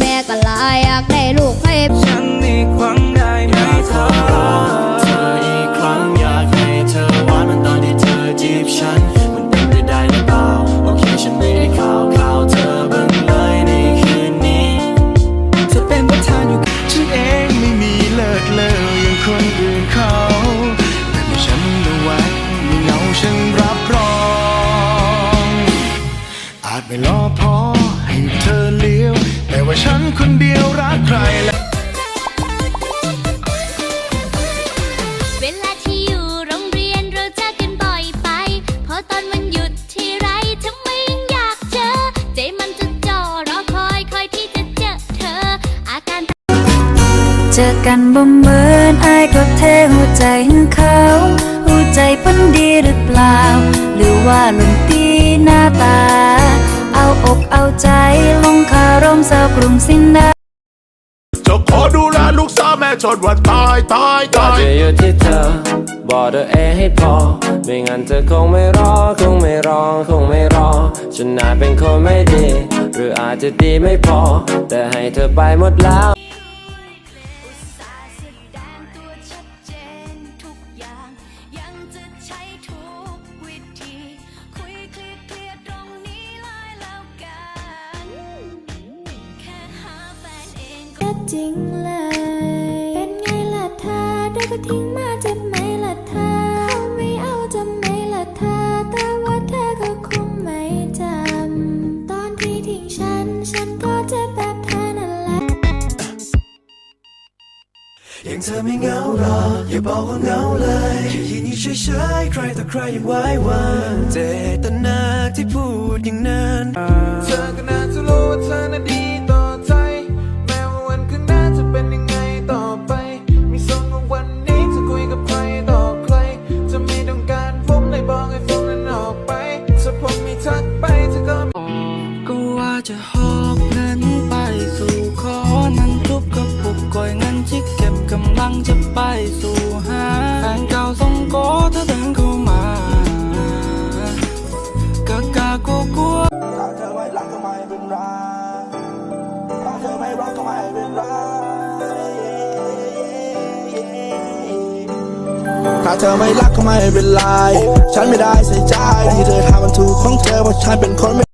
แม่ก็ลายอยากได้ลูกให้ฉันอีกครั้งได้ไหมเธอเธออีกครั้งอยากให้เธอหวานเหมือนตอนที่เธอจีบฉัน มันเป็นไปได้หรือเปล่า โอเคฉันไม่ได้ข่าวข่าวเธอบ้างเลยในคืนนี้เธเป็นประธานอยู่ฉันเองไม่มีเลิกเลออย่างคนอื่นเขาแต่ไม่ฉันระแวงม่เงาฉันรับรอง อาจไม่รอพอให้เธอเลี้ยาฉันคนเดียวรักใครลเาที่อยู่โรงเรียนเราจอกันบ่อยไป พอตอนวันหยุดที่ไรทำไมยัอยากเจอ ใจมันจะจอรอคอยคอยที่จะเจอเธอเจอกันบ่เหมือนอาก็เทหัวใจให้เขาหัวใจเพิ่นดีหรือเปล่า หรือว่าลุมตีหน้าตา อาอกเอาใจลงคารมสาวกรุงสินดาจะขอดูแลลูกสาวแม่จนวันตายตายก็ตายจะอยู่ที่เธอบอกตัวเองให้พอ ไม่งั้นเธอคงไม่รอ คงไม่รอคงไม่รอ ฉันน่าเป็นคนไม่ดี หรืออาจจะดีไม่พอ แต่ให้เธอไปหมดแล้ว จริงเลย เป็นไงล่ะเธอได้ก็ทิ้งมาจะไหมล่ะเธอเขาไม่เอาจะไหมล่ะเธอ แต่ว่าเธอก็คงไม่จำ ตอนที่ทิ้งฉัน ฉันก็เจะแบบเธอนั่นแหละ ยังเธอไม่เหงาหรอ อย่าบอกว่าเหงาเลยแค่ยืนอยู่เฉยๆใครต่อใครยังไหว้วันเจตนาที่พูดอย่างนั้น จะไปสู่หาแฟนเก่าส่งโกเธอเดินเข้ามา กะกะกลัวกลัวถ้าเธอไม่รักก็ไม่เป็นไรถ้าเธอไม่รักก็ไม่เป็นไรถ้าเธอไม่รักก็ไม่เป็นไร ฉันไม่ได้ใส่ใจที่เธอทำมันถูกของเธอเพราะฉันเป็นคนไม่